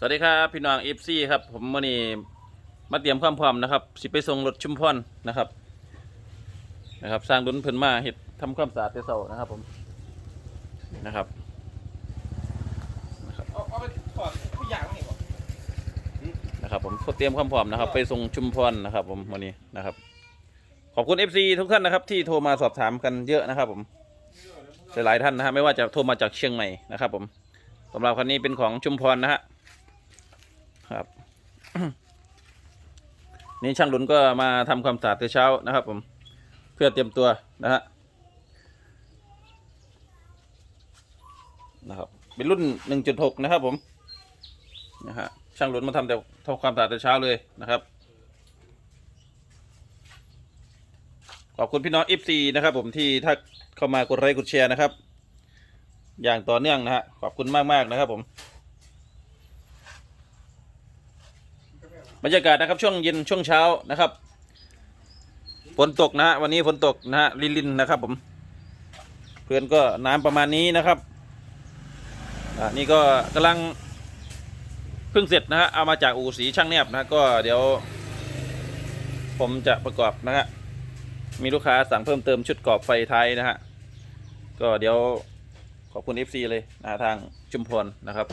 สวัสดีครับพี่น้องเอฟซีครับผมมื่อนี้มาเตรียมความพร้อมนะครับ สิไปส่งรถชุมพรนะครับนะครับ สร้างดุนเพิ่นมาเฮ็ดทำความสะอาดแต่เช้านะครับผมนะครับเอาเอาไปถอดผู้ใหญ่บ้างนี่บ่นะครับ ผมเตรียมความพร้อมนะครับ ไปส่งชุมพรนะครับ ผมวันนี้นะครับ ขอบคุณ FC ทุกท่านนะครับ ที่โทรมาสอบถามกันเยอะนะครับ ผมหลายๆท่านนะฮะไม่ว่าจะโทรมาจากเชียงใหม่นะครับ ผมสำหรับคันนี้เป็นของชุมพรนะฮะ ครับ นี่ช่างหลุนก็มาทำความสะอาดแต่เช้านะครับ ผมเพื่อเตรียมตัวนะฮะนะครับ เป็นรุ่น 1.6 นะครับผมนะฮะช่างหลุนมาทำแต่ทำความสะอาดแต่เช้าเลยนะครับขอบคุณพี่น้อง FC นะครับ ผมที่ถ้าเข้ามากดไลค์กดแชร์นะครับ อย่างต่อเนื่องนะฮะขอบคุณมาก ๆ นะครับผม บรรยากาศนะครับช่วงเย็นช่วงเช้านะครับฝนตกนะฮะวันนี้ฝนตกนะฮะลินลินนะครับ ผม เพื่อนก็น้ำประมาณนี้นะครับอ่านี่ก็กำลังเพิ่งเสร็จนะฮะเอามาจากอู่สีช่างเนียบนะก็เดี๋ยว ผมจะประกอบนะฮะมีลูกค้าสั่งเพิ่มเติมชุดกรอบไฟไทยนะฮะก็เดี๋ยวขอบคุณ FC เลยนะทางชุมพรนะครับ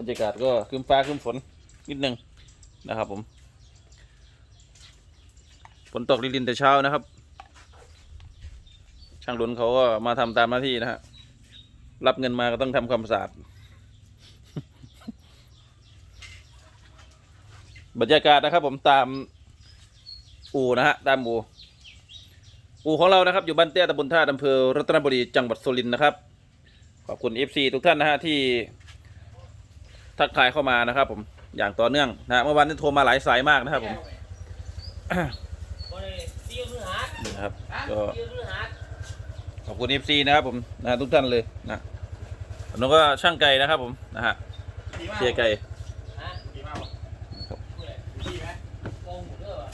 บรรยากาศก็ครึ้มฟ้าครึ้มฝนนิดนึงนะครับผมฝนตกรินแต่เช้านะครับ ช่างหลุนเขาก็มาทำตามหน้าที่นะฮะรับเงินมาก็ต้องทำความสะอาดบรรยากาศนะครับ ผมตามอู่นะฮะตามอู่อู่ของเรานะครับ อยู่บ้านเตี้ยตำบลท่าอำเภอรัตนบุรีจังหวัดสุรินทร์นะครับ ขอบคุณ FC ทุกท่านนะฮะที่ ทักทายเข้ามานะครับ ผมอย่างต่อเนื่องนะเมื่อวานนี้โทรมาหลายสายมากนะครับ ผมโอ้ยเตี้ยคือหาดนี่นะครับก็เอหาดขอบคุณ FC นะครับ ผมนะทุกท่านเลยนะแล้วก็ช่างไก่นะครับ ผมนะฮะเสียไก่กบ่ครับดีไหมโกงหมดเลยว่ะ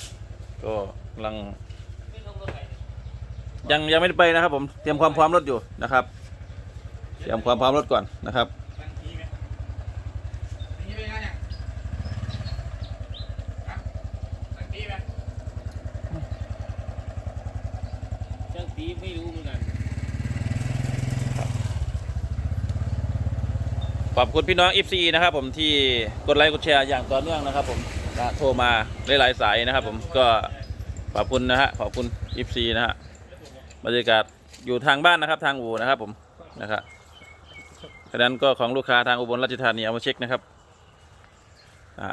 ก็กำลังยังยังไม่ได้ไปนะครับ ผมเตรียมความพร้อมรถอยู่นะครับ เตรียมความพร้อมรถก่อนนะครับ ตั้งทีไหมตั้งทีเป็นไงเนี่ยฮะตั้งทีไหม ช่างตีไม่รู้เหมือนกัน ขอบคุณพี่น้อง FC นะครับผมที่กดไลค์กดแชร์อย่างต่อเนื่องนะครับ ผมนะโทรมาหลายๆสายนะครับ ผมก็ขอบคุณนะฮะขอบคุณ FC นะฮะบรรยากาศอยู่ทางบ้านนะครับ ทางอู่นะครับ ผมนะครับฉะนั้นก็ของลูกค้าทางอุบลราชธานีเอามาเช็คนะครับอ่า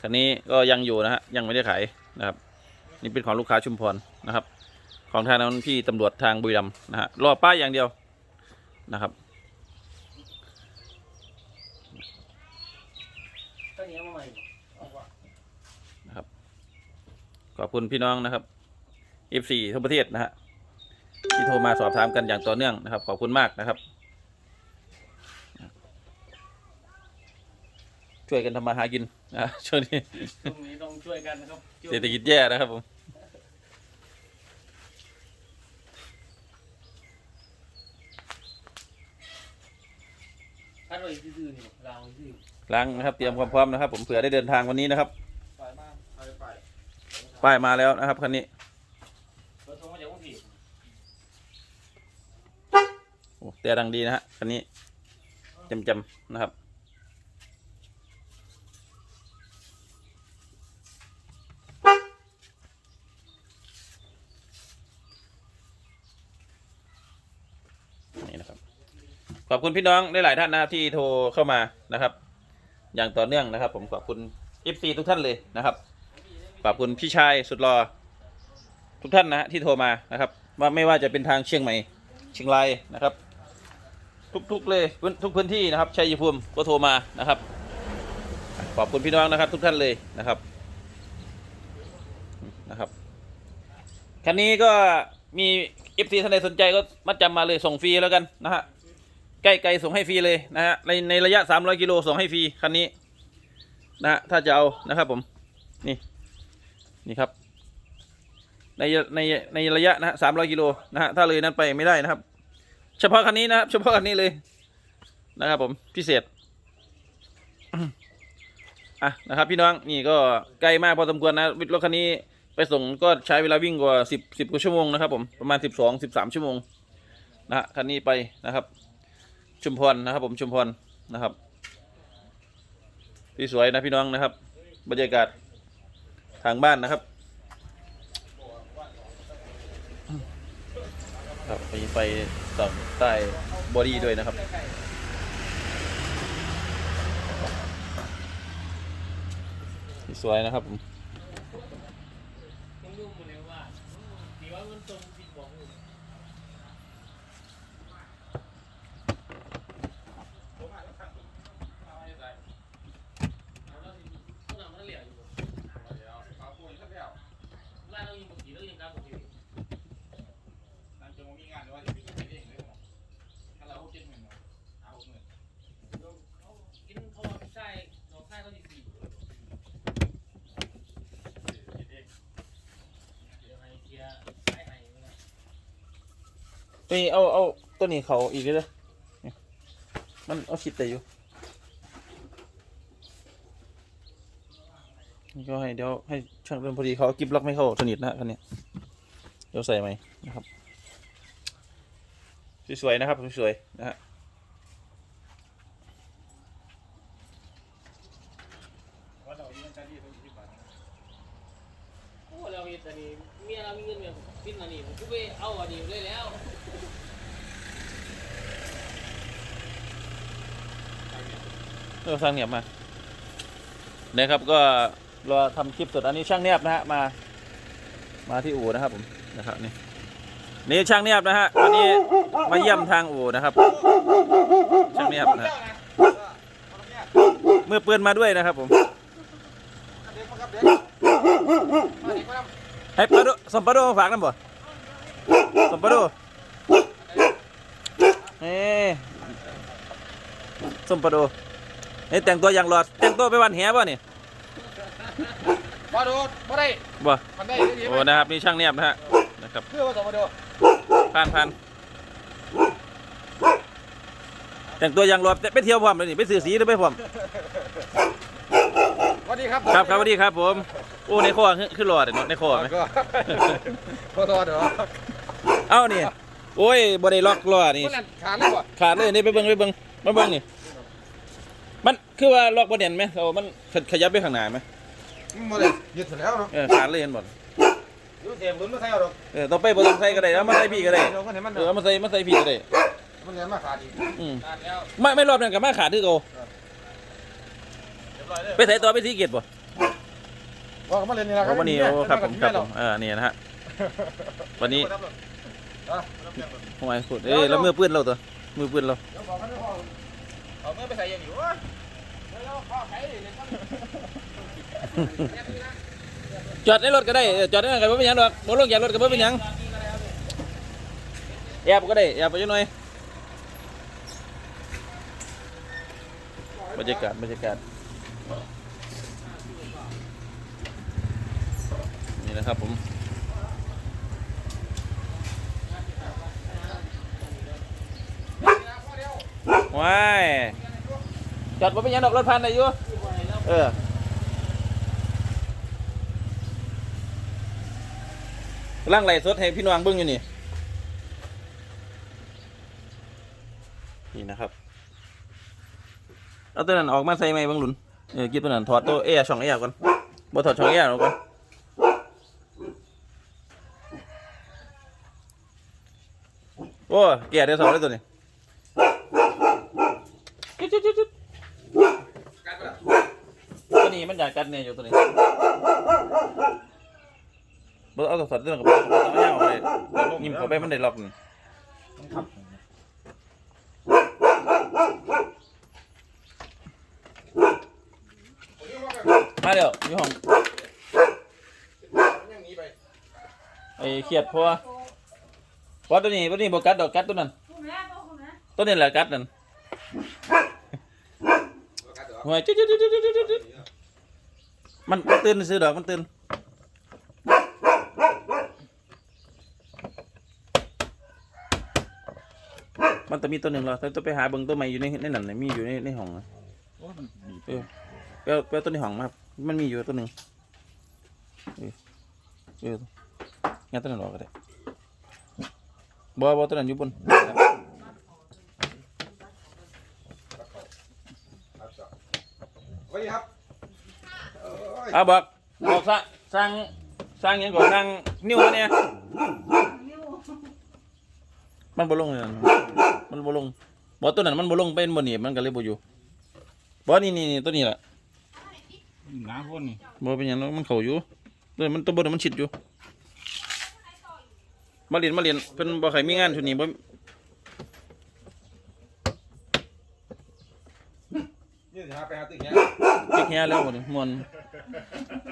คันนี้ก็ยังอยู่นะฮะยังไม่ได้ขายนะครับ นี่เป็นของลูกค้าชุมพรนะครับ ของทางนั้นพี่ตำรวจทางบุรีรัมย์นะฮะรอป้ายอย่างเดียวนะครับ ตั้งเนี้ยมาใหม่ ขอบคุณพี่น้องนะครับ F4 ทั่วประเทศนะฮะที่โทรมาสอบถามกันอย่างต่อเนื่องนะครับ ขอบคุณมากนะครับ ช่วยกันทำมาหากินนะช่วงนี้ตรงนี้ต้องช่วยกันนะครับเศรษฐกิจแย่นะครับผมคัดไว้ซื่อๆนี่บอกเราซื่อล้างนะครับ เตรียมความพร้อมนะครับ ผมเผื่อได้เดินทางวันนี้นะครับ ไปมากไปไป ป้ายมาแล้วนะครับคันนี้เราส่งมาจากกรุงเทพโอ้แต่ดังดีนะฮะคันนี้จำๆนะครับ นี่นะครับ ขอบคุณพี่น้องได้หลายท่านนะครับที่โทรเข้ามานะครับ อย่างต่อเนื่องนะครับ ผมขอบคุณ FC ทุกท่านเลยนะครับ ขอบคุณพี่ชายสุดรอทุกท่านนะฮะที่โทรมานะครับว่าไม่ว่าจะเป็นทางเชียงใหม่เชียงรายนะครับ ทุกๆเลยทุกพื้นที่นะครับชัยภูมิก็โทรมานะครับ ขอบคุณพี่น้องนะครับ ทุกท่านเลยนะครับนะครับคันนี้ก็มีเอฟซีท่านใดสนใจก็มัดจำมาเลยส่งฟรีแล้วกันนะฮะใกล้ไกลส่งให้ฟรีเลยนะฮะในในระยะ 300กิโลส่งให้ฟรีคันนี้นะฮะถ้าจะเอานะครับผมนี่ นี่ครับ ในในในระยะนะฮะสามร้อยกิโลนะฮะถ้าเลยนั้นไปไม่ได้นะครับ เฉพาะคันนี้นะครับ เฉพาะคันนี้เลยนะครับ ผมพิเศษอะนะครับ พี่น้องนี่ก็ใกล้มากพอสมควรนะรถคันนี้ไปส่งก็ใช้เวลาวิ่งกว่าสิบสิบกว่าชั่วโมงนะครับผมประมาณสิบสองสิบสามชั่วโมงนะฮะคันนี้ไปนะครับ ชุมพรนะครับ ผมชุมพรนะครับที่สวยนะพี่น้องนะครับ บรรยากาศ ทางบ้านนะครับครับมีไฟส่องใต้บอดี้ด้วยนะครับ สวยนะครับผม ยังดูหมดเลยว่าดีว่ามันตรงผิดบอกอยู่เอาแล้วสิพวกเรามันเหลี่ยอยู่บ่ เดี๋ยวเอาปูนสักแล้ว บ้านเรายิงปกติแล้วยิงกลางปกติ นั่นจะมีงานหรือว่าจะไปกินเองหรือเปล่าถ้าเราเจ็ดหมื่นเนาะเอาหกหมื่น เขากินเขาว่าใช่น้องใช่เขาดีสี่ กินเอง เดี๋ยวให้เคลียร์สายให้มันนะ นี่เอาเอาตัวนี้เขาอีกเลยมันเอาชิดแต่อยู่นี่ก็ให้เดี๋ยวให้ช่างเป็นพอดีเขากิบล็อกไม่เข้าสนิทนะคันนี้เดี๋ยวใส่ไหมนะครับ สวยๆนะครับสวยๆนะฮะ ว่าเราเงินจะดีต้องยี่สิบบาท โอ้เราเห็นแต่นี่เมียเรามีเงินเมียพินอันนี้ผมก็ไปเอาอันนี้เลยแล้วเออช่างเนียบมานะครับก็รอทำคลิปสดอันนี้ช่างเนียบนะฮะมา มาที่อู่นะครับผมนะครับนี่นี่ช่างเนียบนะฮะวันนี้มาเยี่ยมทางอู่นะครับ ช่างเนียบนะฮะมือปืนมาด้วยนะครับผม เด็กมาครับเด็กมาเด็กมาครับ ให้ปลาดุสมปลาดุมาฝากน้ำบ่สมปลาดุเอ้สมปลาดุเฮ้ยแต่งตัวอย่างหลอด แต่งตัวไปวันแหบ่นี่มาดูมาได้บ่มันได้ดีโอ้นะครับนี่ช่างเนียบนะฮะนะครับเพื่อว่าจะมาดูผ่านผ่านแต่งตัวอย่างหลอดไปเที่ยวพร้อมเลยนี่ไปซื้อสีหรือไปพร้อมส วัสดีครับครับครับสวัสดีครับผมโอ้ในคอขึ้นขึ้นหลอดเนาะในคอไหมก็พอตัวเดี๋ยวเอ้านี่โอ้ยบ่ได้ล็อกล้อนี่มันขาดเลยบ่ขาดเลยนี่ไปเบิ่งไปเบิ่งมาเบิ่งนี่มันคือว่าล็อกบ่แน่นไหมเอามันขยับไปข้างหน้าไหมมาเลยยึดเสร็จแล้วเนาะเออขาดเลยเห็นบ่ยูเสียบลุ้นมาใส่เอาดอกเออต้องไปบ่ต้องใส่ก็ได้เอามาใส่พี่ก็ได้เดี๋ยวมันเห็นมันเออเอามาใส่มาใส่พี่ก็ได้มันเห็นมาขาดอีกอืมตัดแล้วไม่ไม่รอบนั้นก็มาขาดคือเก่าเรียบร้อยเลย ไปใส่ตัวไปสีเกตบ่ว่าเขามาเล่นนี่ละเอาวันนี้โอ้ครับผมครับผมเออนี่นะฮะวันนี้ทำไมพูดเอ้ยแล้วมือปืนเราตัวมือปืนเราเดี๋ยวบอกเขาเดี๋ยวบอกเอาเมื่อไปใส่ยังอยู่วะเดี๋ยวข้อไข่เนี่ยต้องจอดในรถก็ได้เออจอดในนั้นก็บ่เป็นหยังดอกบ่ลงจากรถก็บ่เป็นหยังแอบก็ได้แอบไปจังหน่อยบรรยากาศบรรยากาศ นี่นะครับผมว้ายจอดบ่เป็นยังดอกรถพันได้อยู่เออร่างไหลสดให้พี่น้องเบิ้งอยู่นี่ นี่นะครับ เอาตัวนั้นออกมาใส่ไหมบิ้งหลุน เออกิบตัวนั้นถอดตัวเอช่องเอก่อนบ่ถอดช่องเอออกก่อนโอ้แก่ได้สองเลยตัวนี้จุ๊ดจุ๊ดตัวนี้มันอยากกัดเนี่ยอยู่ตัวนี้บ่เอาถอดเรื่องกับบ่เอาย่างออกไปยิ้มเข้าไปมันได้ล็อกนี่ มาเดี๋ยวอยู่ห้องยังหนีไปไอ้เครียดเพราะว่าเพราะตัวนี้ตัวนี้บ่กัดดอกกัดตัวนั้นคุณแม่บอกคุณแม่ตัวนี้แหละกัดนั่นห่วยจุ๊ดจุ๊ดจุ๊ดจุ๊ดจุ๊ดจุ๊ดมันมันตื่นซื้อดอกมันตื่นมันจะมีตัวหนึ่งเหรอแต่ต้องไปหาเบิ่งตัวใหม่อยู่ในในนั้นน่ะมีอยู่ในในห้องน่ะโอ้มันดีเออไปเอาไปเอาตัวในห้องมาครับ มันมีอยู่ตัวหนึ่งเออเอองั้นตัวนั้นออกก็ได้บ่บ่ตัวนั้นอยู่บนสวัสดีครับเอ้ยอะบอกบอกสร้างสร้างสร้างหยังก่อนสร้างนิ้วมาเนี่ยมันบ่ลงเลยนะมันบ่ลงบ่ตัวนั้นมันบ่ลงเป็นบ่หนีบมันก็เลยบ่อยู่บ่นี่นี่นี่ตัวนี้แหละ หนาคนนี่บ่เป็นหยังหรอกมันเข้าอยู่ตัวนี้มันตัวบนนมันชิดอยู่ มาเรียนมาเรียนเพิ่นบ่ใครมีงานชุดนี้บ่นี่สิฮะไปหาตึกเนี้ยเจ๊กเฮียแล้วบ่นี่ม่วน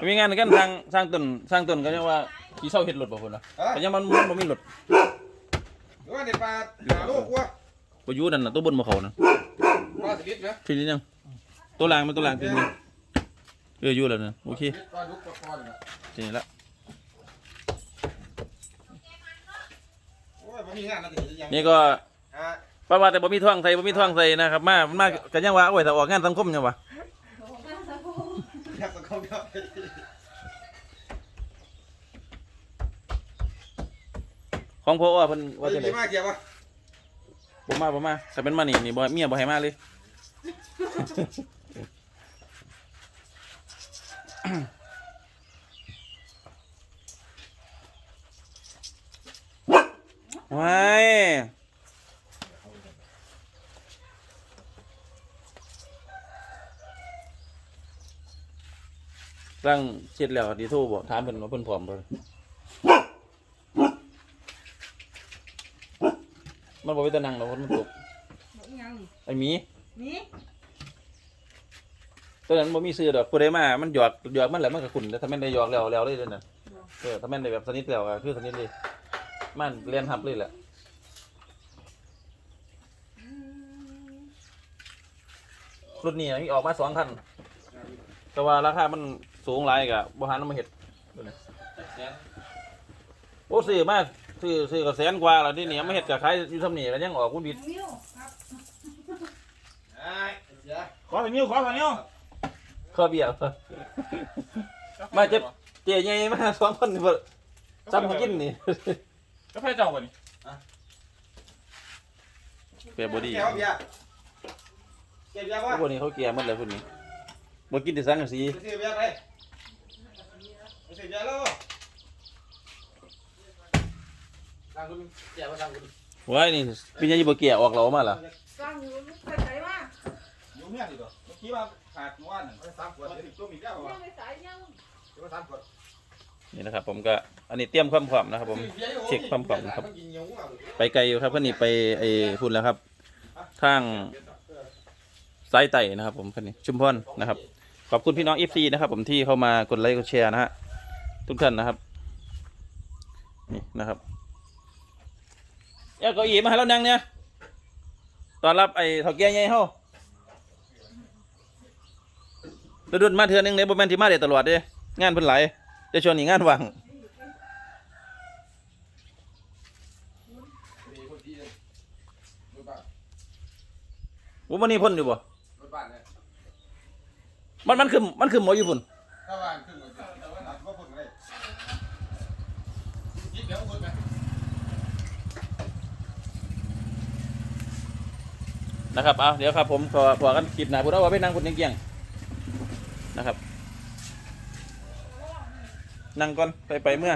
มีงานกันสร้างสร้างต้นสร้างต้นก็ยังว่าสิเซาเฮ็ดรถบ่พุ่นล่ะเอ้ยก็ยังมันมันบ่มีรถหรือว่าในปลาหาโลกวะบ่อยู่นั่นน่ะตัวบนบ่เข้านั่นปลาสลิดนะ ทีนี้ยังตัวล่างมันตัวล่างทีนี้ เอออยู่แล้วนะโอเคปลาดุกปลาคอนนะทีนี้ละโอ้ยมันมีงานนะถึงจะยังนี่ก็ฮะป้าว่าแต่บ่มีท่วงใส่บ่มีท่วงใส่นะครับ มามันมากันยังว่าเอาไว้ถ้าออกงานสังคมยังวะอยากสังคมครับของพ่ออ้อเพิ่นว่าว่าจัจะงไหนได๋มาเกี่ยววะบ่มาบ่มาถ้าเป็นมานี่นี่บ่เมียบ่ให้มาเลย ว้ายร่างเสร็จแล้วดีโทรบอกถามเพิ่นว่าเพิ่นพร้อมบ่มันบ่ไปตะนังหรอกมันตกยังไอ้หมีนี่ ตัวนั้นบ่มีซื้อดอกผู้ใดมามันหยอกหยอกมันแหละมันก็ขุ่นแต่ถ้าแม่นได้หยอกแล้วแล้วเลยเด้อน่ะเออถ้าแม่นได้แบบสนิทแล้วก็คือสนิทเลยมันเรียนทับเลยแหละรุ่นนี้มีออกมาสองคันแต่ว่าราคามันสูงหลายก็บ่หันมาเฮ็ดโอ้ซื้อมาซื้อซื้อก็แสนกว่าแล้วนี่เนี่ยมาเฮ็ดก็ขายอยู่ทำนี่ก็ยังออกคุณบิดนิ้วครับไอ้เสียขอสัญญาขอสัญญา ข้อเบี้ยมาเจ็บเจ๊ใหญ่มาสองคนนี่บ่ซ้ำเขากินนี่ ก็ให้เจ้าก่อนนี่เปียบอดี้แก้วเบียร์เก็บเบียร์วะพวกนี้เขาเกลียหมดเลยพวกนี้บ่กินที่สังกะสีไปซื้อเบียร์ไปไปซื้อเบียร์แล้วทางคุณแก้วมาทางคุณว้ายนี่เป็นยังบ่เกลียออกเรามาล่ะ สร้างอยู่ไปใส่มา อยู่เมียดีกว่าเมื่อกี้ว่าขาดม้วนสามขวดเดี๋ยวติดตัวมีแก้วเนี่วะยไปใส่ยังเดี๋ยวมาสามขวดนี่นะครับผมก็อันนี้เตรียมความพร้อมนะครับ ผมเช็คความพร้อมนะครับ ไปไกลอยู่ครับคันนี้ไปไอ้พุ่นแล้วครับทางสายไต่นะครับ ผมคันนี้ชุมพรนะครับ ขอบคุณพี่น้อง FC นะครับ ผมที่เข้ามากดไลค์กดแชร์นะฮะทุกท่านนะครับนี่นะครับเอาเก้าอี้มาให้เรานั่งเนี่ยตอนรับไอ้เฒ่าแก่ใหญ่เฮา แล้วดุนมาเทื่อนึงเด้บ่แม่นที่มาได้ตลอดเด้งานเพิ่นหลายแต่ช่วงนี้งานว่างว่ามันนี่พ่นอยู่บ่มันมันคือมันคือหมออยู่พุ่นถ้าว่างขึ้นมาแต่ว่าหนักก็พุ่นนะครับ เอาเดี๋ยวครับผมขอขอกันคลิปหนาพุ่นเอาไว้ไปนั่งพุ่นเกียง นะครับ นั่งก่อนไปไปเมื่อ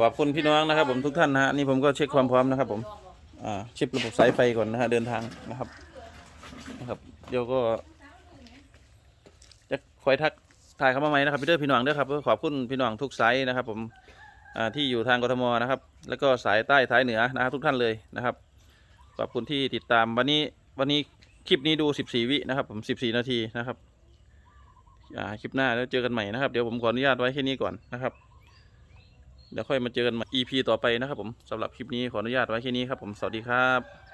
ขอบคุณพี่น้องนะครับ ผมทุกท่านนะฮะนี่ผมก็เช็คความพร้อมนะครับ ผมอ่าเช็คระบบสายไฟก่อนนะฮะเดินทางนะครับนะครับ เดี๋ยวก็ จะคอยทักถ่ายเข้ามาใหม่นะครับพี่เด้อพี่น้องเด้อครับขอบคุณพี่น้องทุกสายนะครับ ผมอ่าที่อยู่ทางกทมนะครับ แล้วก็สายใต้สายเหนือนะครับทุกท่านเลยนะครับขอบคุณที่ติดตามวันนี้วันนี้คลิปนี้ดู 14 วินะครับ ผม 14 นาทีนะครับอ่าคลิปหน้าแล้วเจอกันใหม่นะครับ เดี๋ยวผมขออนุญาตไว้แค่นี้ก่อนนะครับเดี๋ยวค่อยมาเจอกันใหม่ EP ต่อไปนะครับผมสำหรับคลิปนี้ขออนุญาตไว้แค่นี้ครับผมสวัสดีครับ